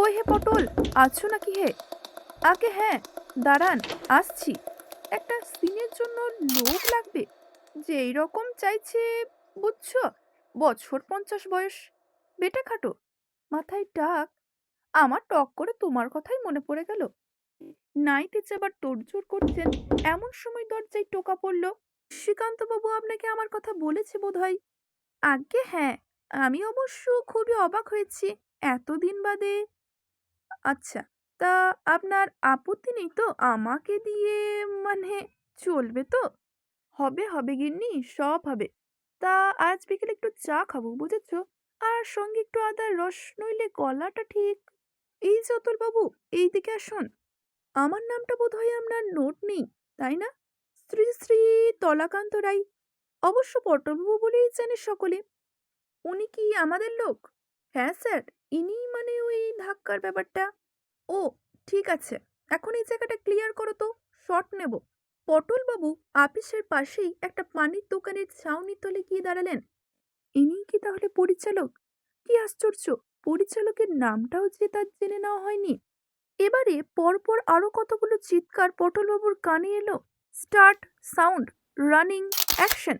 কই হে পটল? আছো নাকি হে? আগে হ্যাঁ দাঁড়ান, আসছি। একটা সিনের জন্য লোক লাগবে। যে রকম চাইছে, বুঝছ? বছর পঞ্চাশ বয়স। বেটে খাটো, মাথায় ডাক। আমার টক করে তোমার কথাই মনে পড়ে গেল। নাইতে আবার তোড়জোড় করছেন। এমন সময় দরজায় টোকা পড়ল। শ্রীকান্তবাবু আপনাকে আমার কথা বলেছে বোধহয়? আজ্ঞে হ্যাঁ আমি অবশ্য খুবই অবাক হয়েছি। এতদিন বাদে আচ্ছা। তা আপনার আপত্তি নেই তো? আমাকে দিয়ে মানে চলবে তো? হবে হবে গিন্নি, সব হবে। তা আজ বিকেলে একটু চা খাব, বুঝেছ? আর সঙ্গে একটু আদার রস, নইলে গলাটা ঠিক এই যে বাবু এই দিকে আসুন। আমার নামটা বোধহয় আপনার নোট নেই, তাই না? শ্রী শ্রী তলাকান্ত রায়। অবশ্য পটলবাবু বলেই জানে সকলে। উনি কি আমাদের লোক? হ্যাঁ স্যার। ইনি মানে ওই ধাক্কার ব্যাপারটা? ও, ঠিক আছে। এখন এই জায়গাটা ক্লিয়ার করো তো শর্ট নেব। পটলবাবু আপিসের পাশেই একটা পানির দোকানের ছাউনির তলে গিয়ে দাঁড়ালেন। ইনি কি তাহলে পরিচালক? কি আশ্চর্য! পরিচালকের নামটাও যে তার জেনে নেওয়া হয়নি। এবারে পরপর আরও কতগুলো চিৎকার পটলবাবুর কানে এলো। Start, sound, running, action.